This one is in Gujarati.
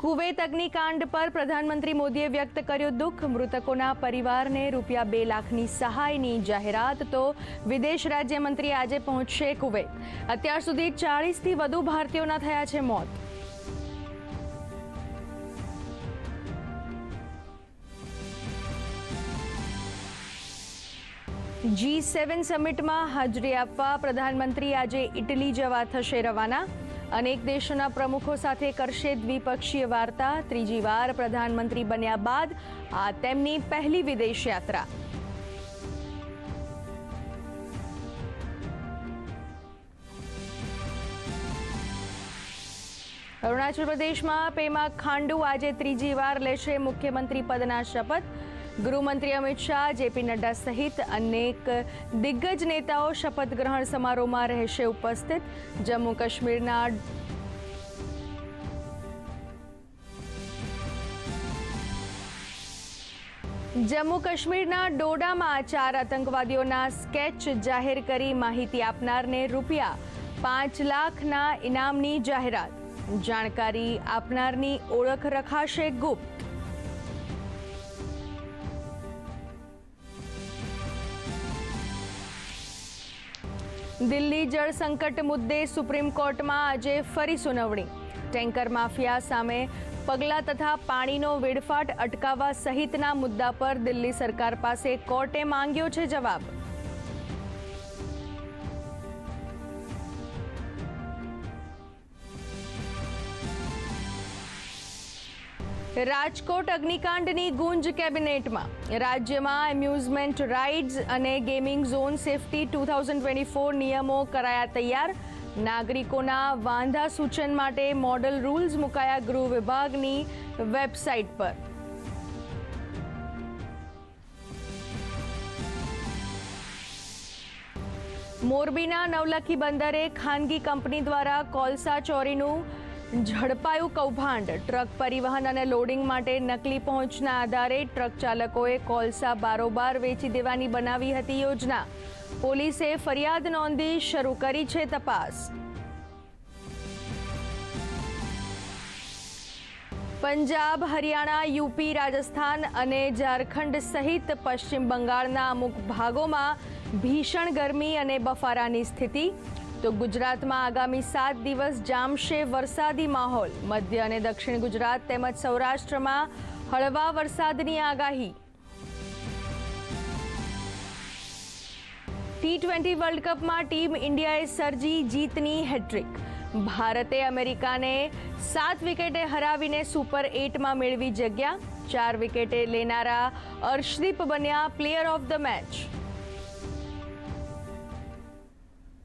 કુવેત અગ્નિકાંડ પર પ્રધાનમંત્રી મોદીએ વ્યક્ત કર્યો દુઃખ. મૃતકોના પરિવારને રૂપિયા બે લાખની સહાયની જાહેરાત તો વિદેશ રાજ્યમંત્રી આજે પહોંચશે કુવેત. અત્યાર સુધી ચાળીસથી વધુ ભારતીયોના થયા છે મોત. જી સેવન સમિટમાં હાજરી આપવા પ્રધાનમંત્રી આજે ઇટલી જવા થશે રવાના. અનેક દેશોના પ્રમુખો સાથે કરશે દ્વિપક્ષીય વાર્તા. ત્રીજી વાર પ્રધાનમંત્રી બન્યા બાદ આ તેમની પહેલી વિદેશ યાત્રા. અરુણાચલ પ્રદેશમાં પેમા ખાંડુ આજે ત્રીજી વાર લેશે મુખ્યમંત્રી પદના શપથ. ગૃહમંત્રી અમિત શાહ, જેપી નડ્ડા સહિત અનેક દિગ્ગજ નેતાઓ શપથ ગ્રહણ સમારોહમાં રહેશે ઉપસ્થિત. જમ્મુ કાશ્મીરના જમ્મુ કાશ્મીરના ડોડામાં ચાર આતંકવાદીઓના સ્કેચ જાહેર કરી માહિતી આપનારને રૂપિયા પાંચ લાખના ઇનામની જાહેરાત. જાણકારી આપનારની ઓળખ રખાશે ગુપ્ત. દિલ્હી જળ સંકટ મુદ્દે સુપ્રીમ કોર્ટમાં આજે ફરી સુનાવણી. ટેન્કર માફિયા સામે પગલાં તથા પાણીનો વેડફાટ અટકાવવા સહિતના મુદ્દા પર દિલ્હી સરકાર પાસે કોર્ટે માંગ્યો છે જવાબ. રાજકોટ અગ્નિકાંડની ગુંજ કેબિનેટમાં. રાજ્યમાં એમ્યુઝમેન્ટ રાઇડ્સ અને gaming zone safety two thousand twenty four નિયમો કરાયા તૈયાર. નાગરિકોના વાંધા સૂચન માટે મોડલ રૂલ્સ મુકાયા ગૃહ વિભાગની વેબસાઇટ પર. મોરબીના નવલખી બંદરે ખાનગી કંપની દ્વારા કોલસા ચોરીનું ઝડપાયું કૌભાંડ. ટ્રક પરિવહન અને લોડિંગ માટે નકલી પહોંચના આધારે ટ્રક ચાલકોએ કોલસા બારોબાર વેચી દેવાની બનાવી હતી યોજના. પોલીસે ફરિયાદ નોંધી શરૂ કરી છે તપાસ. પંજાબ, હરિયાણા, યુપી, રાજસ્થાન અને ઝારખંડ સહિત પશ્ચિમ બંગાળના અમુક ભાગોમાં ભીષણ ગરમી અને બફારાની સ્થિતિ. તો ગુજરાતમાં આગામી સાત દિવસ જામશે વરસાદી માહોલ. મધ્ય અને દક્ષિણ ગુજરાત તેમજ સૌરાષ્ટ્રમાં હળવા વરસાદની આગાહી. ટી ટ્વેન્ટી વર્લ્ડ કપમાં ટીમ ઇન્ડિયાએ સર્જી જીતની હેટ્રિક. ભારતે અમેરિકાને સાત વિકેટે હરાવીને સુપર એટમાં મેળવી જગ્યા. ચાર વિકેટે લેનારા અર્શદીપ બન્યા પ્લેયર ઓફ ધ મેચ.